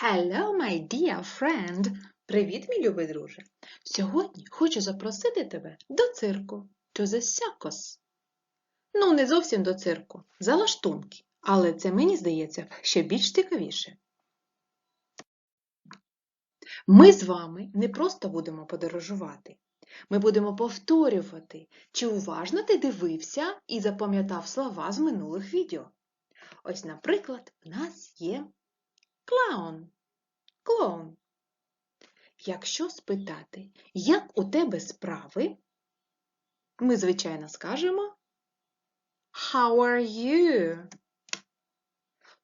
Hello, my dear friend! Привіт, мій любий друже! Сьогодні хочу запросити тебе до цирку to the circus. Ну, не зовсім до цирку, за лаштунки, але це мені здається ще більш цікавіше. Ми з вами не просто будемо подорожувати. Ми будемо повторювати, чи уважно ти дивився і запам'ятав слова з минулих відео. Ось, наприклад, в нас є клаун. Клоун. Якщо спитати, як у тебе справи, ми, звичайно, скажемо How are you?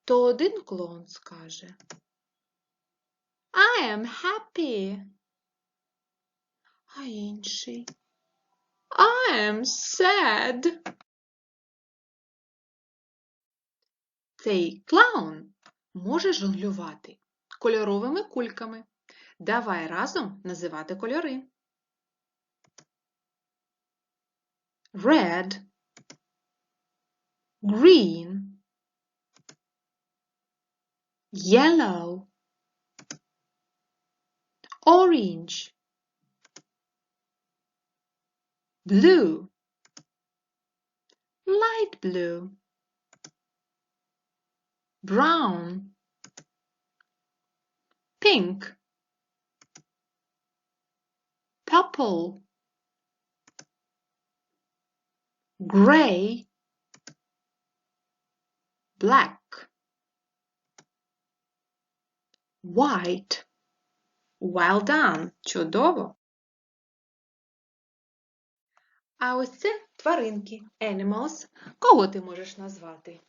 То один клоун скаже I am happy. А інший I am sad. Цей клаун може жонглювати кольоровими кульками. Давай разом називати кольори. Red, green, yellow, orange, blue, light blue, brown, pink, purple, gray, black, white. Well done! Чудово! А ось це тваринки, animals. Кого ти можеш назвати?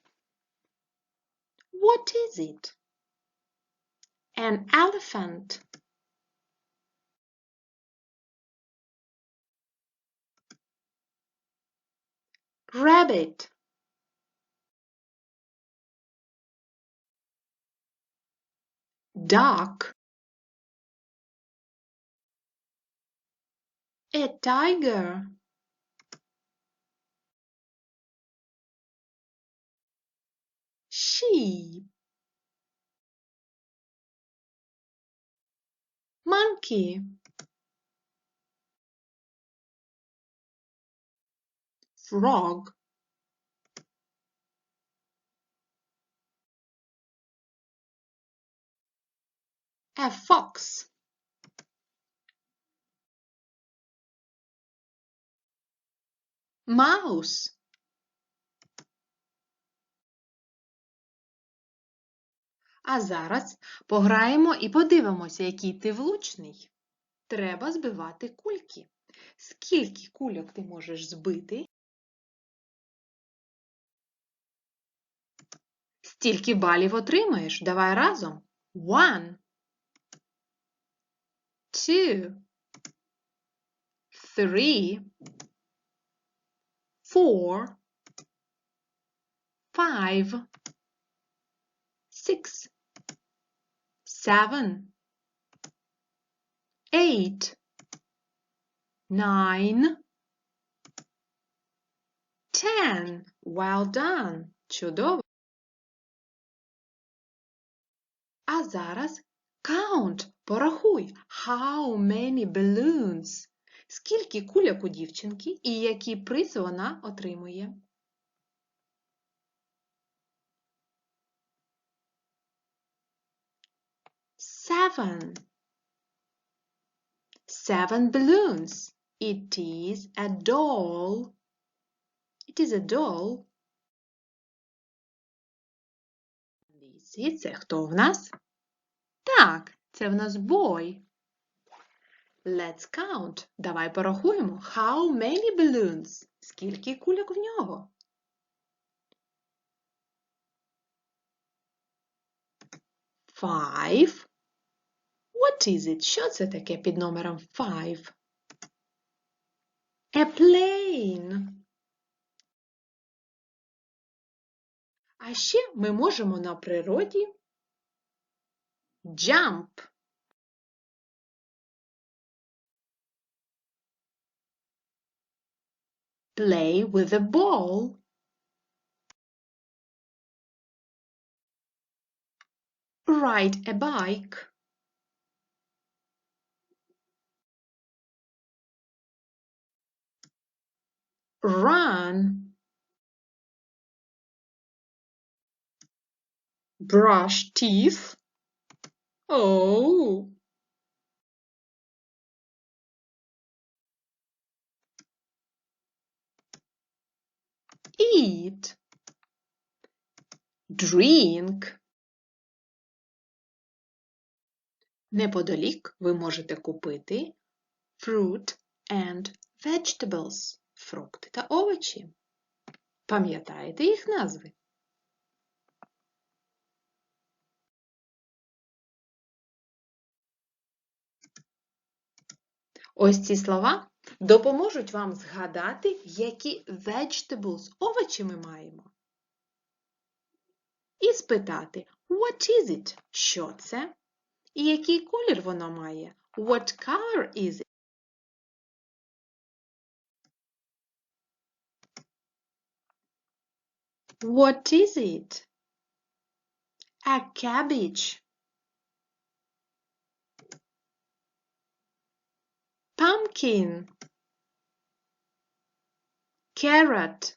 What is it? An elephant. Rabbit. Duck. A tiger. Sheep. Monkey. Frog. A fox. Mouse. А зараз пограємо і подивимося, який ти влучний. Треба збивати кульки. Скільки кульок ти можеш збити? Стільки балів отримаєш. Давай разом. One. Two. Three. Four. Five. Six. Seven. Eight. Nine. Ten. Well done. Чудово. А зараз count. Порахуй. How many balloons? Скільки кульок у дівчинки і який приз вона отримує? Seven. Seven balloons. It is a doll. It is a doll. Лісі, це хто в нас? Так, це в нас boy. Let's count. Давай порахуємо. How many balloons? Скільки кульок в нього? Five. What is it? Що це таке під номером five? A plane. А ще ми можемо на природі jump. Play with a ball. Ride a bike. Run. Brush teeth. Oh. Eat. Drink. Неподалік ви можете купити fruit and vegetables – фрукти та овочі. Пам'ятаєте їх назви? Ось ці слова допоможуть вам згадати, які vegetables – овочі ми маємо. І спитати What is it? Що це? І який колір воно має? What color is it? What is it? A cabbage. Pumpkin. Carrot.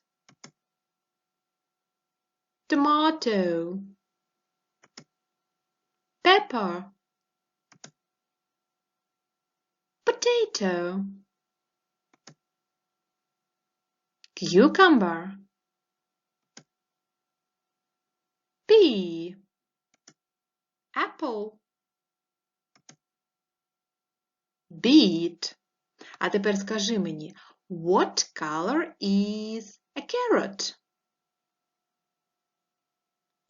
Tomato. Pepper. Potato. Cucumber. Pea. Apple. Beet. А тепер скажи мені, what color is a carrot?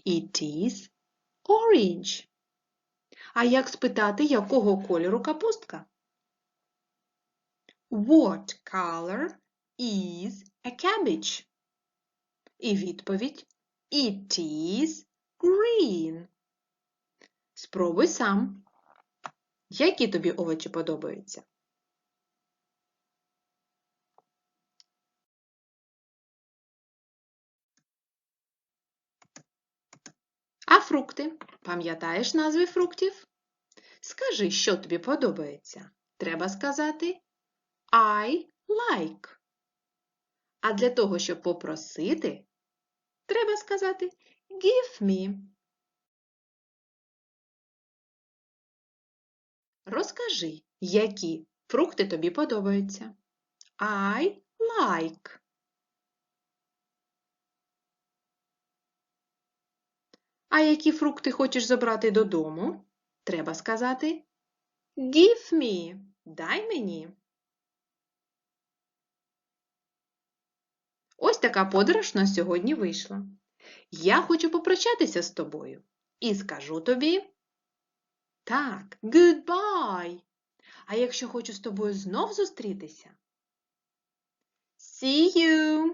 It is orange. А як спитати, якого кольору капустка? What color is a cabbage? І відповідь It is green. Спробуй сам. Які тобі овочі подобаються? А фрукти? Пам'ятаєш назви фруктів? Скажи, що тобі подобається. Треба сказати I like. А для того, щоб попросити, треба сказати give me. Розкажи, які фрукти тобі подобаються. I like. А які фрукти хочеш забрати додому? Треба сказати Give me. Дай мені. Ось така подорож на сьогодні вийшла. Я хочу попрощатися з тобою і скажу тобі так, goodbye. А якщо хочу з тобою знов зустрітися? See you!